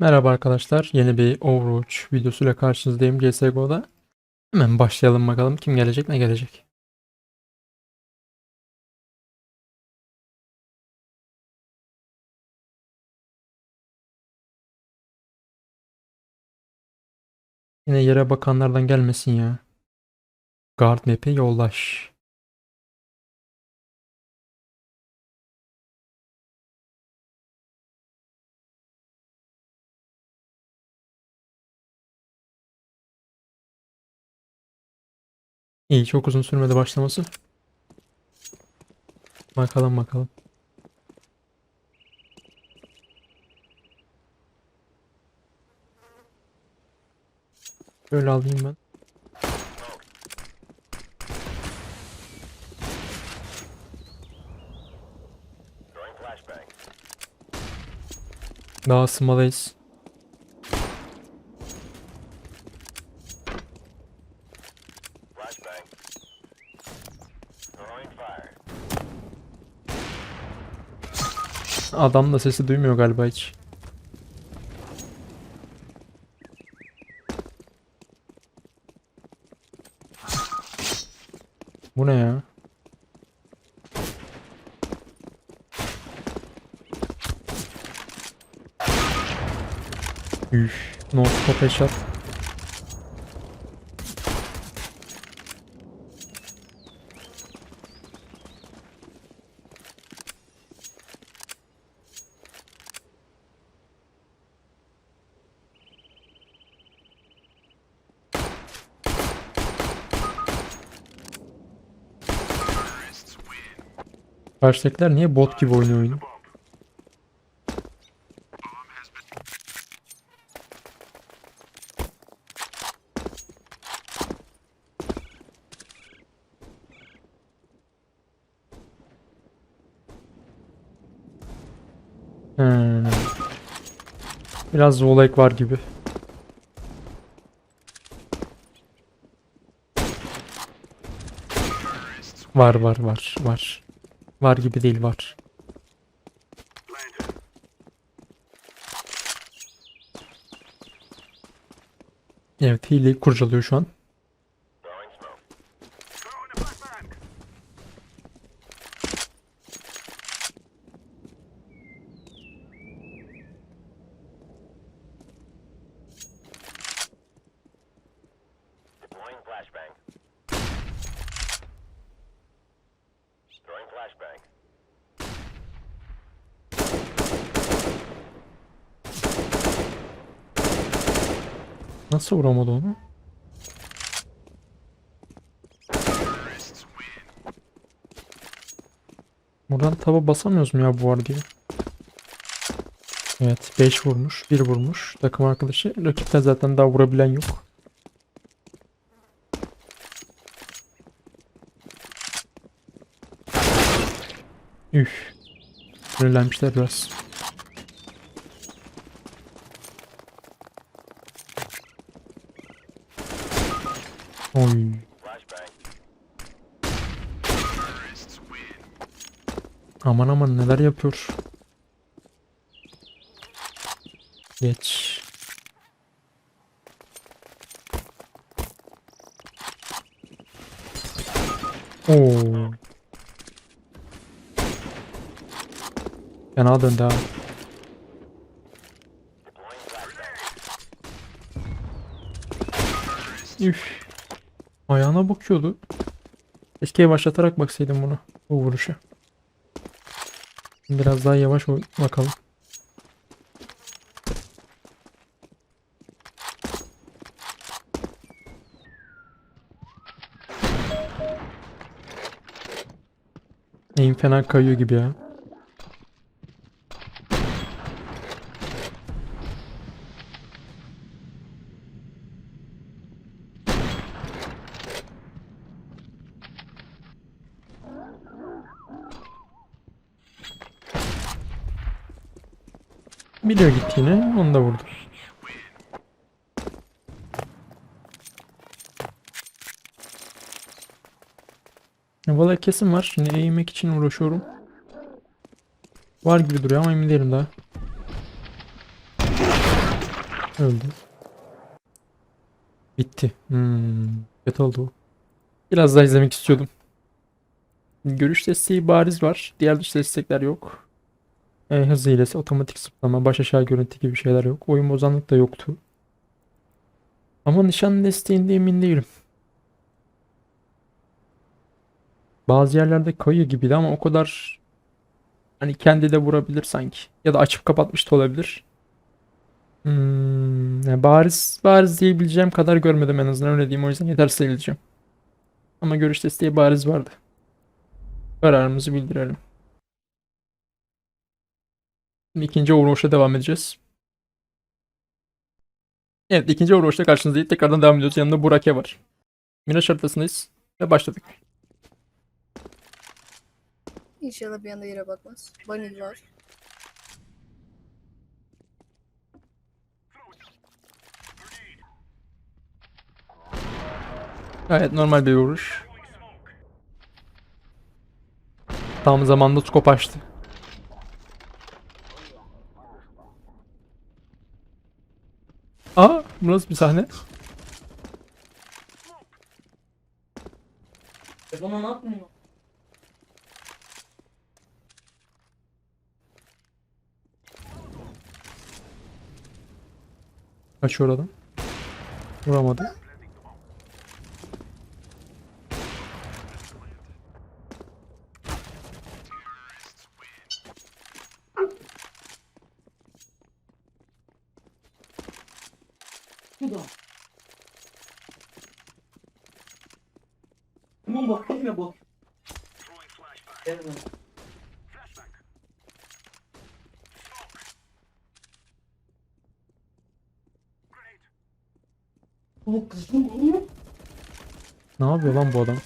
Merhaba arkadaşlar. Yeni bir Overwatch videosuyla karşınızdayım CSGO'da. Hemen başlayalım bakalım kim gelecek ne gelecek. Yine yere bakanlardan gelmesin ya. Guard map'e yollaş. İyi çok uzun sürmedi başlaması. Bakalım bakalım. Böyle alayım ben. Daha ısınmadayız. Adam da sesi duymuyor galiba hiç. Bu ne ya? Üf, no stop headshot. Karşıdakiler niye bot gibi oynuyor oyunu? Biraz Volek var gibi. Var var var var. Var gibi değil var. Evet hileyi kurcalıyor şu an. Nasıl vuramadı onu? Buradan taba basamıyoruz mu ya bu var diye. Evet 5 vurmuş 1 vurmuş takım arkadaşı. Rakipten zaten daha vurabilen yok. Üf. Sinirlenmişler biraz. Oy. Aman aman neler yapıyor. Geç. Oo. Fena döndü ha. Üf. Ayağına bakıyordu. Keşke yavaşlatarak baksaydım bunu. Bu vuruşa. Biraz daha yavaş bakalım. Neyim fena kayıyor gibi ya. Biliyor gittiğini. Onu da vurdu. Valla kesin var. Şimdi eğilmek için uğraşıyorum. Var gibi duruyor ama emin değilim daha. Öldü. Bitti. Hmm. Kötü oldu. Biraz daha izlemek istiyordum. Görüş desteği bariz var. Diğer dış destekler yok. E, hız hilesi, otomatik zıplama, baş aşağı görüntü gibi şeyler yok. Oyun bozanlık da yoktu. Ama nişan desteğinde emin değilim. Bazı yerlerde kayıyor gibiydi ama o kadar hani kendi de vurabilir sanki. Ya da açıp kapatmış da olabilir. Hmm, yani bariz bariz diyebileceğim kadar görmedim en azından öyle diyeyim o yüzden yetersiz sayılacağım. Ama görüş desteği bariz vardı. Kararımızı bildirelim. Şimdi ikinci devam edeceğiz. Evet ikinci Overwatch'ta karşınızdayız. Tekrardan devam ediyoruz. Yanımda Burake var. Miraç haritasındayız. Ve başladık. İnşallah bir anda yere bakmaz. Vanil var. Gayet normal bir vuruş. Tam zamanda skop açtı. Bu nasıl bir sahne? Bana ne yapmıyor? Kaçıyor adam. Vuramadı. Bu da. Tamam bakayım ya bak. Evet. Bu kızım bu. Ne yapıyor lan bu adam?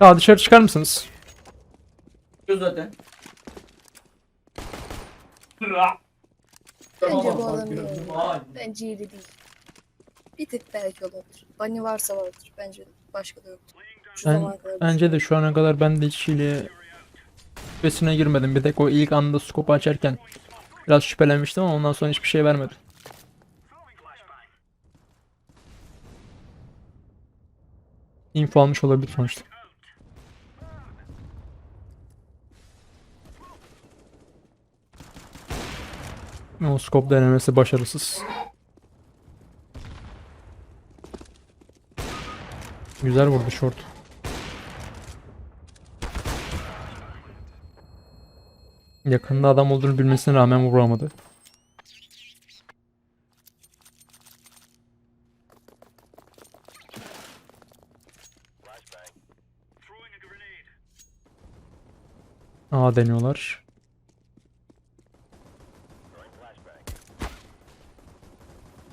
Ya dışarı çıkar mısınız? Göz zaten. Bence bu adam iyi. Bence iyi de değil. Bir tık belki olabilir. Bunny varsa vardır. Bence başka da yoktur. Şu Ben, bence de şu ana kadar ben de hiç hile şüphesine girmedim. Bir tek o ilk anda skopu açarken biraz şüphelenmiştim ama ondan sonra hiçbir şey vermedi. Info almış olabilir sonuçta. O scope denemesi başarısız. Güzel vurdu short. Yakında adam olduğunu bilmesine rağmen vuramadı. A deniyorlar.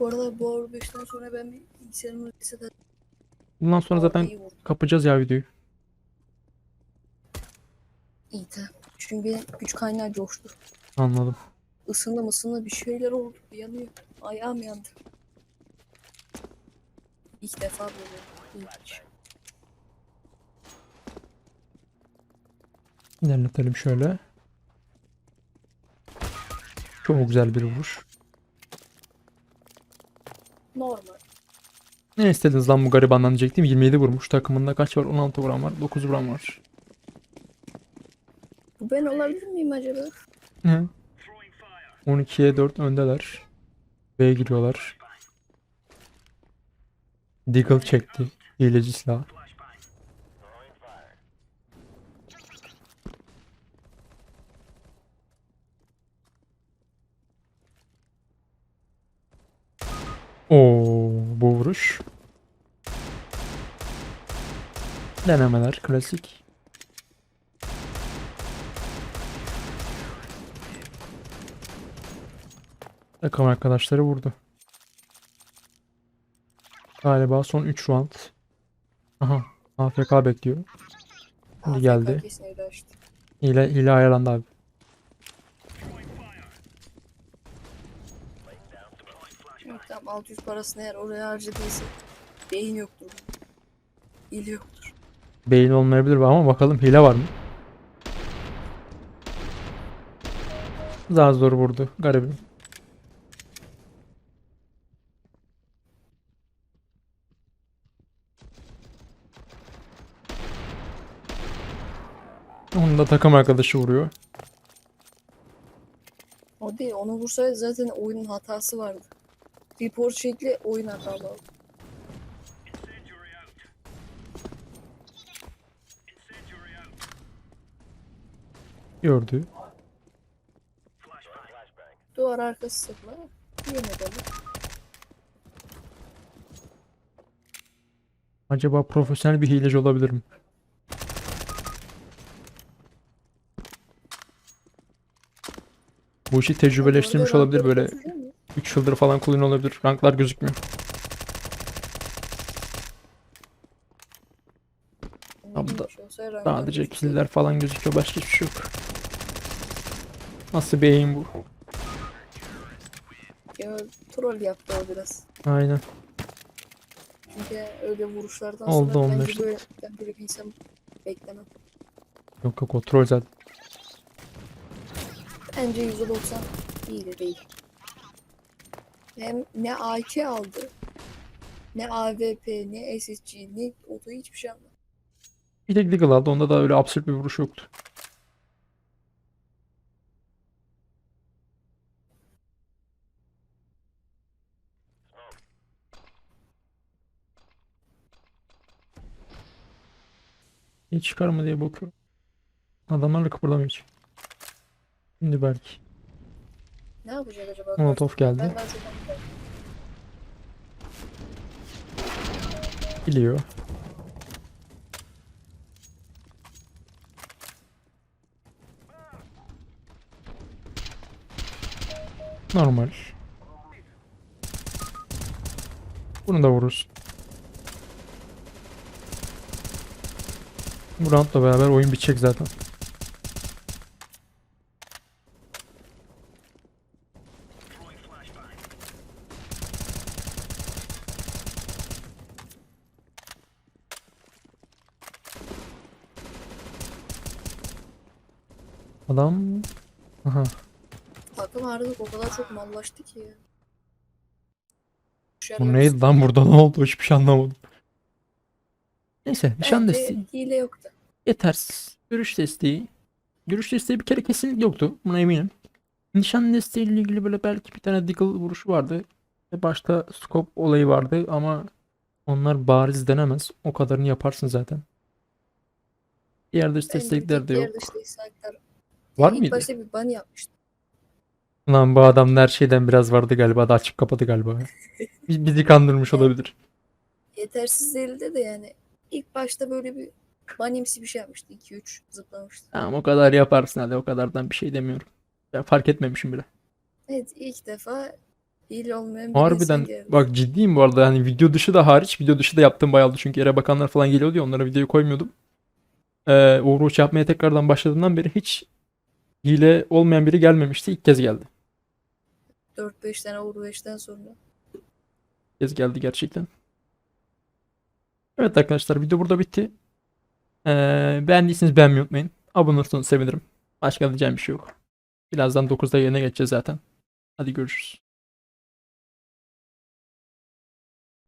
Bu arada bu 5'ten sonra ben bir bilgisayarımı lisede Bundan sonra zaten kapacağız ya videoyu. İyi de. Çünkü benim güç kaynağı coştu. Anladım. Isındı ısındı bir şeyler oldu. Yanıyor. Ayağım yandı. İlk defa böyle. İlk. İlerletelim şöyle. Çok güzel bir vuruş. Normal. Ne istediniz lan bu garibandan diyecektim. 27 vurmuş. Takımında kaç var? 16 vuran var. 9 vuran var. Bu ben olabilir miyim acaba? Hı. 12'ye 4 öndeler. B'ye giriyorlar. Deagle çekti. Hileci silah. Oo, bu vuruş. Denemeler klasik. Takım arkadaşları vurdu. Galiba son 3 round. Aha. AFK bekliyor. Şimdi geldi. Hile, hile ayarlandı abi. Yok tamam 600 parasını eğer oraya harcadıysa Beyin yoktur. İli yoktur. Beyin olmayabilir ama bakalım hile var mı? Daha zor vurdu garibim. Onu da takım arkadaşı vuruyor. O değil. Onu vursaydı zaten oyunun hatası vardı. Report şekli oyun hatalı oldu. Gördü. Duvar arkası sıkma. Yemedi onu. Acaba profesyonel bir hileci olabilir mi? Bu işi tecrübeleştirmiş olabilir böyle rankları değil mi? 3 yıldır falan kullanıyor olabilir. Ranklar gözükmüyor. Ne Tam bileyim, da olsa ranklar Sadece killer falan gözüküyor. Başka hiçbir şey yok. Nasıl bir aim bu? Ya troll yaptı o biraz. Aynen. Çünkü öyle vuruşlardan Oldu sonra 15 bence böyle ben böyle bir insan beklemem. Yok yok o troll zaten. Bence %90 iyi de değil. Hem ne AK aldı, ne AWP, ne SSG, ne oto hiçbir şey almadı. Bir tek Deagle aldı. Onda da öyle absürt bir vuruş yoktu. Hiç çıkar mı diye bakıyorum. Adamlarla kıpırdamıyor hiç. Şimdi belki. Ne yapacak acaba? Molotov geldi. Ben. Biliyor. Normal. Bunu da vururuz. Bu roundla beraber oyun bitecek zaten. Adam Aha. Takım artık o kadar çok mallaştı ki ya. Bu neydi lan burada ne oldu hiçbir şey anlamadım. Neyse nişan Bence desteği hile yoktu. yetersiz. Görüş desteği. Görüş desteği bir kere kesinlikle yoktu. Buna eminim. Nişan desteğiyle ilgili böyle belki bir tane deagle vuruşu vardı. Ve başta scope olayı vardı ama onlar bariz denemez. O kadarını yaparsın zaten. Diğer dış Bence destekler tek de diğer yok. dış destekler. Var İlk mıydı? başta bir bunny yapmıştı. Lan bu adam her şeyden biraz vardı galiba da açıp kapadı galiba. Bi- Bizi kandırmış olabilir. Yetersiz değildi de yani. İlk başta böyle bir bunny'msi bir şey yapmıştı. 2-3 zıplamıştı. Tamam o kadar yaparsın hadi o kadardan bir şey demiyorum. Ben fark etmemişim bile. Evet ilk defa hile olmayan bir Harbiden geldi. bak ciddiyim bu arada hani video dışı da hariç video dışı da yaptığım bayağı oldu çünkü yere bakanlar falan geliyordu ya onlara videoyu koymuyordum. Ee, Overwatch yapmaya tekrardan başladığımdan beri hiç hile olmayan biri gelmemişti. İlk kez geldi. 4-5 tane 5'ten sonra. İlk kez geldi gerçekten. Evet arkadaşlar video burada bitti. Ee, beğendiyseniz beğenmeyi unutmayın. Abone olursanız sevinirim. Başka diyeceğim bir şey yok. Birazdan 9'da yayına geçeceğiz zaten. Hadi görüşürüz.